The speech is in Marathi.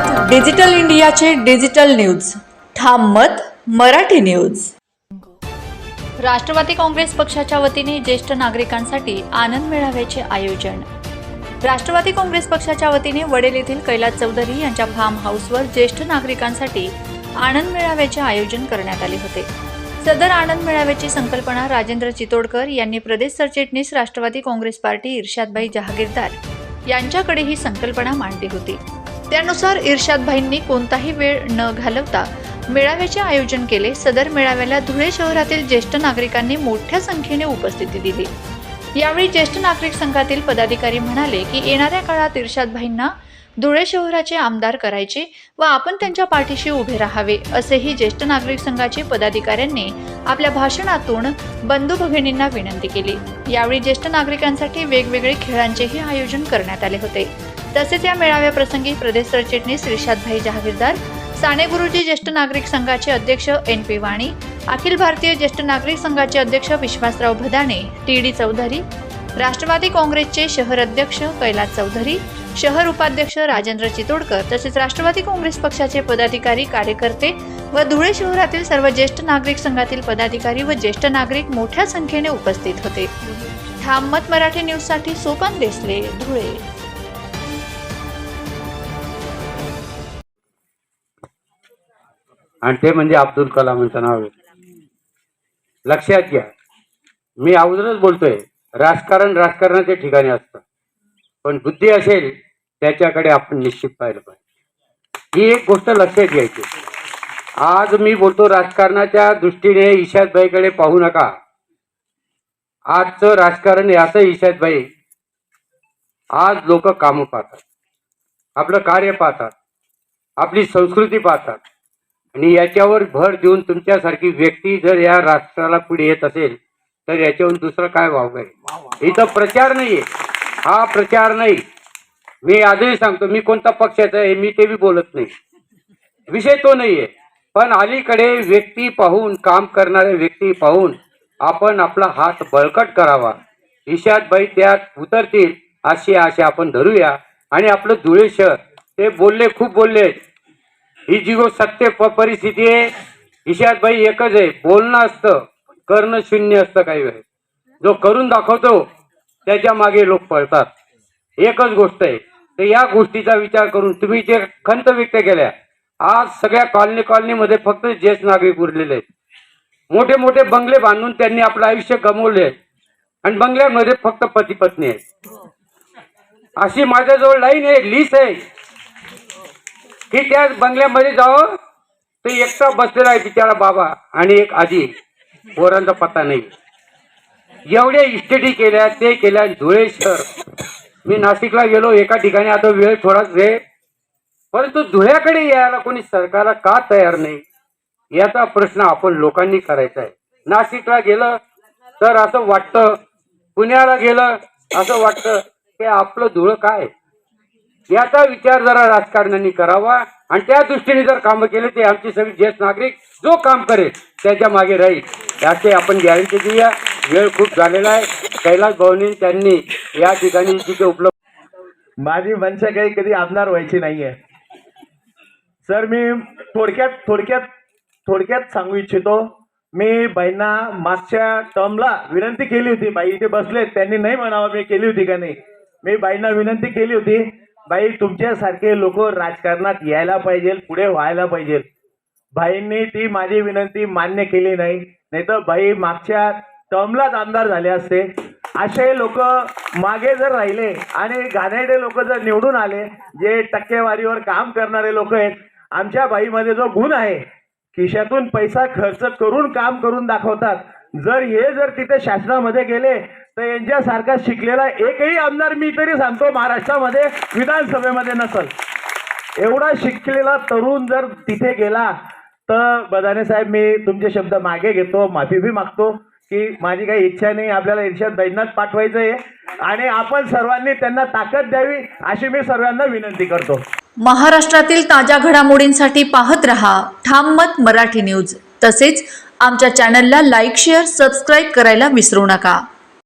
मत डिजिटल इंडियाचे डिजिटल न्यूज. ठाम मत मराठी न्यूज. राष्ट्रवादी काँग्रेस पक्षाच्या वतीने ज्येष्ठ नागरिकांसाठी आनंद मेळाव्याचे आयोजन. राष्ट्रवादी काँग्रेस पक्षाच्या वतीने वडेल येथील कैलास चौधरी यांच्या फार्म हाऊसवर ज्येष्ठ नागरिकांसाठी आनंद मेळाव्याचे आयोजन करण्यात आले होते. सदर आनंद मेळाव्याची संकल्पना राजेंद्र चितोडकर यांनी प्रदेश सरचिटणीस राष्ट्रवादी काँग्रेस पार्टी इर्शादबाई जहागीरदार यांच्याकडे ही संकल्पना मांडली होती. त्यानुसार इर्शादभाईंनी कोणताही वेळ न घालवता मेळाव्याचे आयोजन केले. सदर मेळाव्याला धुळे शहरातील ज्येष्ठ नागरिकांनी मोठ्या संख्येने उपस्थिती दिली. यावेळी ज्येष्ठ नागरिक संघातील पदाधिकारी म्हणाले की येणाऱ्या काळात इर्शादभाईंना धुळे शहराचे आमदार करायचे व आपण त्यांच्या पाठीशी उभे राहावे असेही ज्येष्ठ नागरिक संघाचे पदाधिकाऱ्यांनी आपल्या भाषणातून बंधू भगिनींना विनंती केली. यावेळी ज्येष्ठ नागरिकांसाठी वेगवेगळे खेळांचेही आयोजन करण्यात आले होते. तसेच या मेळाव्याप्रसंगी प्रदेश सरचिटणीस रिशादभाई जहागीरदार साने गुरुजी ज्येष्ठ नागरिक संघाचे अध्यक्ष एन पी वाणी अखिल भारतीय ज्येष्ठ नागरिक संघाचे अध्यक्ष विश्वासराव भदाणे टी डी चौधरी राष्ट्रवादी काँग्रेसचे शहर अध्यक्ष कैलास चौधरी शहर उपाध्यक्ष राजेंद्र चितोडकर तसेच राष्ट्रवादी काँग्रेस पक्षाचे पदाधिकारी कार्यकर्ते व धुळे शहरातील सर्व ज्येष्ठ नागरिक संघातील पदाधिकारी व ज्येष्ठ नागरिक मोठ्या संख्येने उपस्थित होते. ठाम मत मराठी न्यूजसाठी सोपान देसले धुळे. आणि ते म्हणजे अब्दुल कलामांचं नाव आहे. लक्षात घ्या. मी अगोदरच बोलतोय राजकारण राजकारणाच्या ठिकाणी असतं. पण बुद्धी असेल त्याच्याकडे आपण निश्चित पाहिलं पाहिजे. ही एक गोष्ट लक्षात घ्यायची. आज मी बोलतो राजकारणाच्या दृष्टीने ईशादबाईकडे पाहू नका. आजचं राजकारण हे असं ईशादबाई आज लोक कामं पाहतात. आपलं कार्य पाहतात. आपली संस्कृती पाहतात. आणि याच्यावर भर देऊन तुमच्यासारखी व्यक्ती जर या राष्ट्राला पुढे येत असेल तर याच्यावरून दुसरं काय वाव आहे इथं प्रचार नाहीये. हा प्रचार नाही. मी आजही सांगतो मी कोणता पक्षाचा आहे मी ते बी बोलत नाही. विषय तो नाहीये. पण अलीकडे व्यक्ती पाहून काम करणारे व्यक्ती पाहून आपण आपला हात बळकट करावा. ईशादबाई त्यात उतरतील अशी आशा आपण धरूया. आणि आपलं धुळे शहर ते बोलले खूप बोलले. ही जी सत्य प- परिस्थिती आहे ईशादबाई एकच आहे बोलणं असतं करणं शून्य असतं काही वेळेस. जो करून दाखवतो त्याच्यामागे लोक पळतात. एकच गोष्ट आहे. तर या गोष्टीचा विचार करून तुम्ही जे खंत व्यक्त केल्या आज सगळ्या कॉलनी कॉलनीमध्ये फक्त ज्येष्ठ नागरिक उरलेले आहेत. मोठे मोठे बंगले बांधून त्यांनी आपलं आयुष्य गमवले आणि बंगल्यामध्ये फक्त पती पत्नी आहेत. अशी माझ्याजवळ लाईन आहे लिस्ट आहे. की त्या बंगल्यामध्ये जावं ते एकटा बसलेला आहे बिचारा बाबा आणि एक आजी. पोरांचा पत्ता नाही. एवढ्या इस्टेटी केल्या ते केल्या धुळे शहर. मी नाशिकला गेलो एका ठिकाणी आता वेळ थोडाच वेळ परंतु धुळ्याकडे यायला कोणी सरकारला का तयार नाही? याचा प्रश्न आपण लोकांनी करायचा आहे. नाशिकला गेलं तर असं वाटतं. पुण्याला गेलं असं वाटतं की आपलं धुळं काय? याचा विचार जरा राजकारण्यांनी करावा. आणि त्या दृष्टीने जर कामं केले ते आमचे सगळे ज्येष्ठ नागरिक जो काम करेल त्याच्यामागे राहील. याचे आपण गॅरंटी देऊया. वेळ खूप झालेला आहे. कैलास भाऊनी त्यांनी या ठिकाणी तिथे उपलब्ध माझी मनशा काही कधी आमदार व्हायची नाहीये. सर मी थोडक्यात थोडक्यात थोडक्यात सांगू इच्छितो. मी बाईंना मागच्या टर्मला विनंती केली होती. बाई इथे बसले त्यांनी नाही म्हणावं मी केली होती का नाही. मी बाईंना विनंती केली होती. बाई तुमच्यासारखे लोक राजकारणात यायला पाहिजे पुढे व्हायला पाहिजे. भाईंनी ती माझी विनंती मान्य केली नाही. नाहीतर बाई भाई मागच्या टर्मलाच आमदार झाले असते. असे लोक मागे जर राहिले आणि घाणेरडे लोक जर निवडून आले जे टक्केवारीवर काम करणारे लोक आहेत आमच्या बाईमध्ये जो गुण आहे खिशातून पैसा खर्च करून काम करून दाखवतात. जर हे जर तिथे शासनामध्ये गेले तर यांच्यासारखा शिकलेला एकही आमदार मी तरी सांगतो महाराष्ट्रामध्ये विधानसभेमध्ये नसल. एवढा शिकलेला तरुण जर तिथे गेला तर बदाने साहेब मी तुमचे शब्द मागे घेतो माफी बी मागतो की माझी काही इच्छा नाही आपल्याला इर्षाद दैनात पाठवायचं आहे आणि आपण सर्वांनी त्यांना ताकद द्यावी अशी मी सर्वांना विनंती करतो. महाराष्ट्रातील ताज्या घडामोडींसाठी पाहत रहा ठाम मत मराठी न्यूज. तसेच आमच्या चॅनलला लाईक शेअर सबस्क्राईब करायला विसरू नका.